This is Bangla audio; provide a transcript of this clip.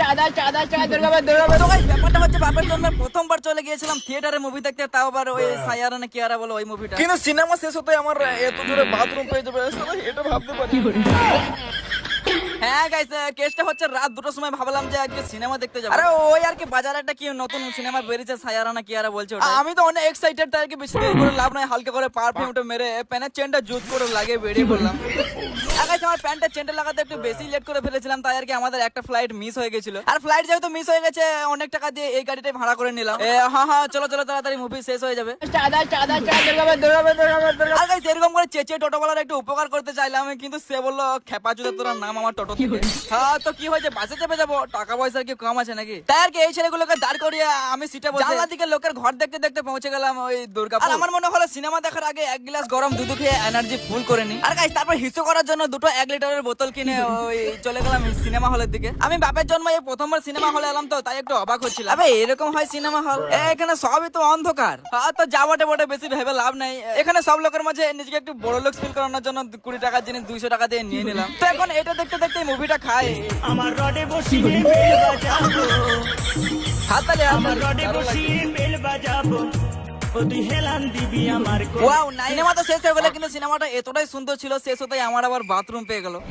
চাঁদা চাঁদা চাঁদা দুর্গাবার দুর্গাবার ব্যাপারটা হচ্ছে বাপের জন্য প্রথমবার চলে গিয়েছিলাম থিয়েটারে মুভি দেখতে তাও আবার ওই সায়ারা না কিয়ারা বলো ওই মুভিটা কিন্তু সিনেমা শেষ হতে আমার এত দূরে বাথরুম পেয়ে যাবে এটা ভাবতে পারি হ্যাঁ গাইস কেসটা হচ্ছে রাত দুটোর সময় ভাবলাম যে আজকে সিনেমা দেখতে যাব। আরে ওই আর কি বাজারে একটা কি নতুন সিনেমা বেরিয়েছে সায়ারা না কিয়ারা বলছে ওটা। আমি তো অনেক এক্সাইটেড তাই আর কি বেশি দেরি করে লাভ নাই হালকা করে পারফিউমটা মেরে প্যানের চেনটা জুত করে লাগিয়ে বেরিয়ে পড়লাম। আর আমার প্যান্টটা চেনটা লাগাতে একটু বেশি লেট করে ফেলেছিলাম তাই আর কি আমাদের একটা ফ্লাইট মিস হয়ে গেছিল। আর ফ্লাইট যেহেতু মিস হয়ে গেছে অনেক টাকা দিয়ে এই গাড়িটাই ভাড়া করে নিলাম। এ, হ্যাঁ হ্যাঁ চলো চলো তাড়াতাড়ি মুভি শেষ হয়ে যাবে। আর guys, এরকম করে চেঁচিয়ে টোটোওয়ালার একটু উপকার করতে চাইলাম কিন্তু সে বলল খেপা তোর নাম আমার টোটো হ্যাঁ তো কি হয়েছে? বাসে চেপে যাব? টাকা পয়সা কি কম আছে নাকি? তাই আর কি এই ছেলেগুলোকে দাঁড় করিয়ে আমি সিটে বসে জানলা দিকে লোকের ঘর দেখতে দেখতে পৌঁছে গেলাম ওই দুর্গা আর আমার মনে হলো সিনেমা দেখার আগে এক গ্লাস গরম দুধ খেয়ে এনার্জি ফুল করে নি। আর গাইস তারপর হিসু করার জন্য দুটো এক লিটারের বোতল কিনে ওই চলে গেলাম সিনেমা হলের দিকে। আমি বাপের জন্ম এই প্রথমবার সিনেমা হলে এলাম তো তাই একটু অবাক হচ্ছিলাম। আবে এরকম হয় সিনেমা হল? এখানে সবই তো অন্ধকার। হ্যাঁ তো যাওয়াটে বটে বেশি ভেবে লাভ নাই। এখানে সব লোকের মাঝে নিজেকে একটু বড় লোক ফিল করানোর জন্য কুড়ি টাকার জিনিস দুইশো টাকা দিয়ে নিয়ে নিলাম। তো এখন এটা দেখতে দেখতে মুভিটা খায় আমার রডে বসিয়ে বেল? বাজাবো। হাততালি আমার রডে বসিয়ে বেল বাজাবো। ওয়াও শেষ হয়ে গেল কিন্তু সিনেমাটা এতটাই সুন্দর ছিল শেষ হতেই আমার আবার বাথরুম পেয়ে গেল।